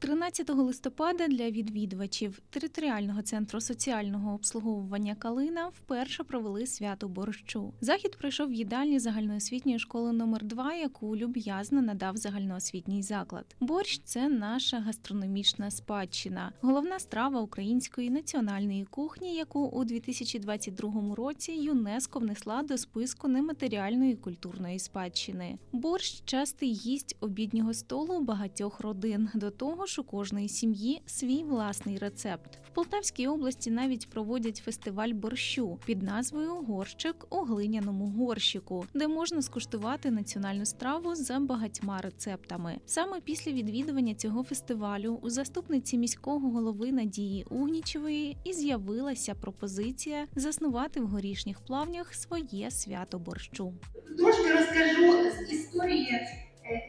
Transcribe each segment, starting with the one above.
13 листопада для відвідувачів територіального центру соціального обслуговування Калина вперше провели свято борщу. Захід пройшов в їдальні загальноосвітньої школи номер 2 яку люб'язно надав загальноосвітній заклад. Борщ це наша гастрономічна спадщина, головна страва української національної кухні, яку у 2022 році ЮНЕСКО внесла до списку нематеріальної культурної спадщини. Борщ частий гість обіднього столу багатьох родин. До того ж, у кожної сім'ї свій власний рецепт. В Полтавській області навіть проводять фестиваль борщу під назвою Горщик у глиняному горщику, де можна скуштувати національну страву за багатьма рецептами. Саме після відвідування цього фестивалю у заступниці міського голови Надії Угнічевої і з'явилася пропозиція заснувати в горішніх плавнях своє свято борщу. Трошки розкажу з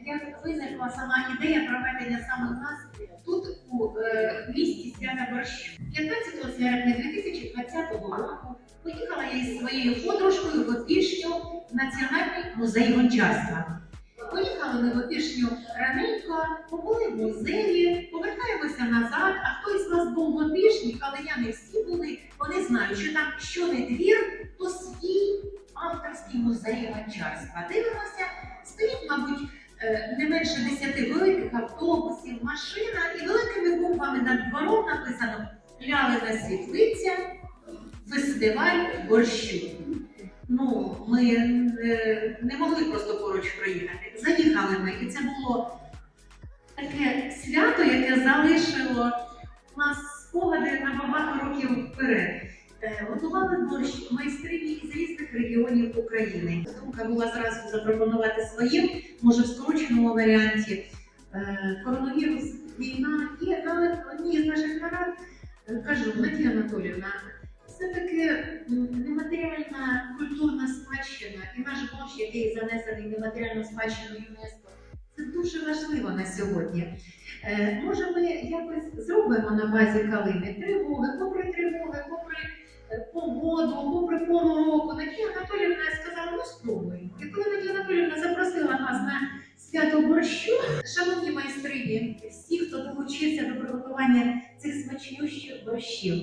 як виникла сама ідея проведення саме нас тут у е, місті свята борщу. 15 серпня 2020 року поїхала я із своєю подружкою в Опішню Національний музей гончарства. Поїхали ми в Опішню раненько, побули в музеї, повертаємося назад. А хто із нас був в Опішні, але я не всі були. Вони знають, що там що 10 великих автобусів, машина, і великими буквами над двором написано Лялина світлиця, фестиваль борщу. Ну, ми е, не могли просто поруч проїхати. Заїхали ми, і це було таке свято, яке залишило нас спогади на багато років вперед. Е, Готували борщ майстрині із різних регіонів України. Думка була зразу запропонувати своїм, може в скороченому варіанті. Е, Коронавірус, війна є, але одні з наших нарад е, кажу, Надія Анатоліївна, все-таки нематеріальна культурна спадщина і наш борщ, який занесений нематеріальну спадщину ЮНЕСКО, це дуже важливо на сьогодні. Може, ми якось зробимо на базі калини тривоги, попри тривоги, попри е, погоду, попри пору року. Надія Анатоліївна сказала, ну спробуємо. І коли Надія Анатоліївна запросила нас на свято борщу, шановні майстрині, всі, хто долучився до приготування цих смачнющих борщів,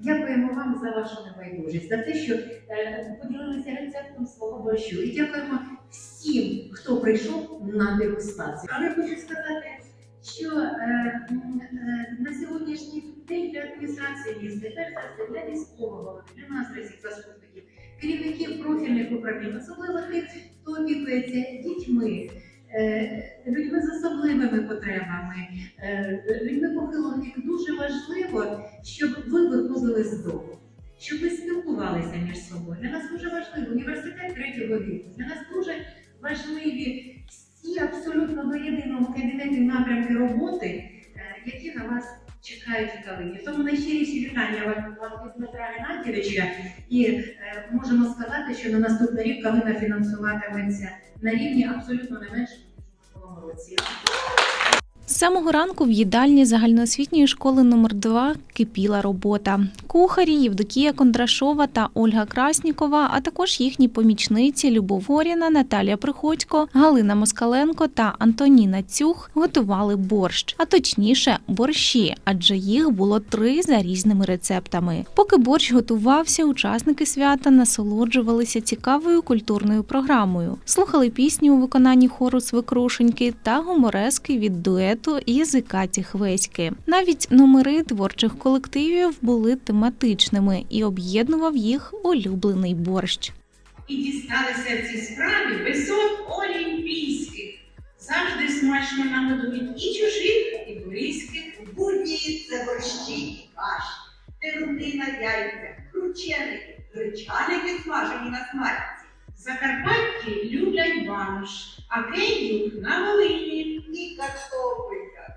дякуємо вам за вашу небайдужість, за те, що е, поділилися рецептом свого борщу. І дякуємо всім, хто прийшов на дегустацію. Але хочу сказати, що е, е, на сьогоднішній день для адміністрації міста, перш для міського голови, для нас, всіх заступників, керівників профільних управлінь, особливо тих, хто опікується дітьми, е, людьми з особливими потребами, е, людьми похилого віку, дуже важливо, щоб ви виходили з дому. Щоб ви спілкувалися між собою. Для нас дуже важливо університет третього віку. Для нас дуже важливі абсолютно до єдиного кабінети напрямки роботи, е, які на вас чекають в Калині. Тому найщиріші вітання вам, від Дмитра Геннадійовича. І е, можемо сказати, що на наступний рік Калина фінансуватиметься на рівні абсолютно не менше, ніж році. Самого ранку в їдальні загальноосвітньої школи номер 2 кипіла робота. Кухарі Євдокія Кондрашова та Ольга Краснікова, а також їхні помічниці Любов Горіна, Наталія Приходько, Галина Москаленко та Антоніна Цюх готували борщ, а точніше борщі, адже їх було три за різними рецептами. Поки борщ готувався, учасники свята насолоджувалися цікавою культурною програмою, слухали пісні у виконанні хору Свекрушеньки та гуморески від дуету із Каті Хвеськи. Навіть номери творчих колективів були тематичними і об'єднував їх улюблений борщ. і дісталися ці справі висот олімпійських. Завжди смачно нам готують і чужих, і близьких. Будні це борщі і каші, теруни на яйця, крученики, гречаники смажені на смальці, Закарпатті люблять банош, а кендюк на Волині. і картопелька,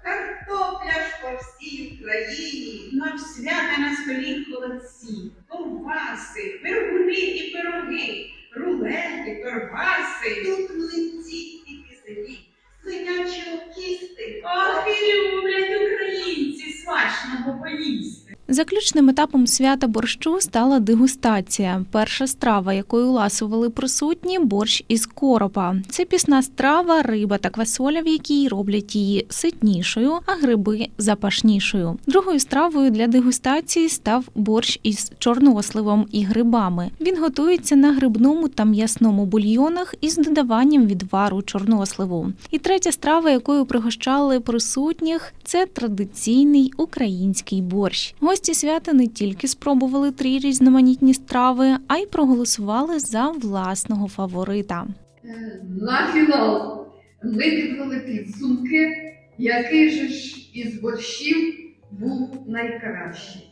картопля ж по всій Україні. На свята на столі холодці, ковбаси, пергуни і пироги, рулети, торбаси. Тут млинці і киселі, свинячі кісти. Ох, і люблять українці смачного поїсти. Заключним етапом свята борщу стала дегустація. Перша страва, якою ласували присутні борщ із коропа. Це пісна страва, риба та квасоля, в якій роблять її ситнішою, а гриби запашнішою. Другою стравою для дегустації став борщ із чорносливом і грибами. Він готується на грибному та м'ясному бульйонах із додаванням відвару чорносливу. І третя страва, якою пригощали присутніх, це традиційний український борщ. Гості свята не тільки спробували три різноманітні страви, а й проголосували за власного фаворита. Е, На фінал ми підвели підсумки, який же ж із борщів був найкращий,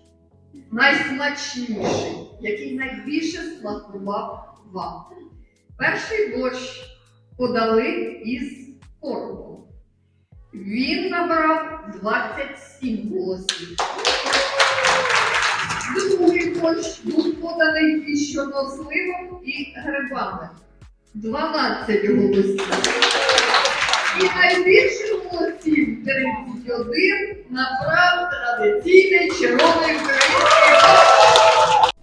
найсмачніший, який найбільше смакував вам. Перший борщ подали із коробом. Він набрав 27 голосів. Другий борщ був поданий із чорносливом і грибами. 12 голосів. І найбільше голосів 31 набрав традиційний червоний український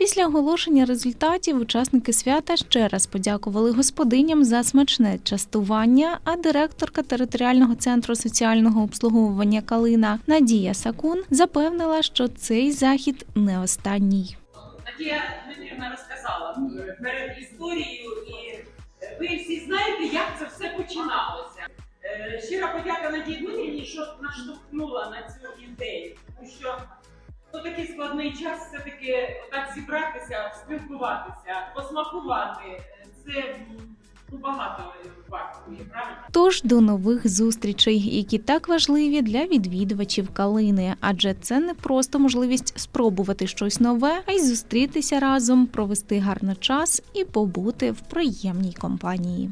Після оголошення результатів учасники свята ще раз подякували господиням за смачне частування. А директорка територіального центру соціального обслуговування Калина Надія Сакун запевнила, що цей захід не останній. Надія Дмитрівна розказала перед історією, і ви всі знаєте, як це все починалося. Е, Щира подяка Надії Дмитрівні, що наштовхнула на цю ідею, тому що у такий складний час все-таки так зібратися, спілкуватися, посмакувати. Це ну, багато вартує, правильно? Тож до нових зустрічей, які так важливі для відвідувачів Калини, адже це не просто можливість спробувати щось нове, а й зустрітися разом, провести гарно час і побути в приємній компанії.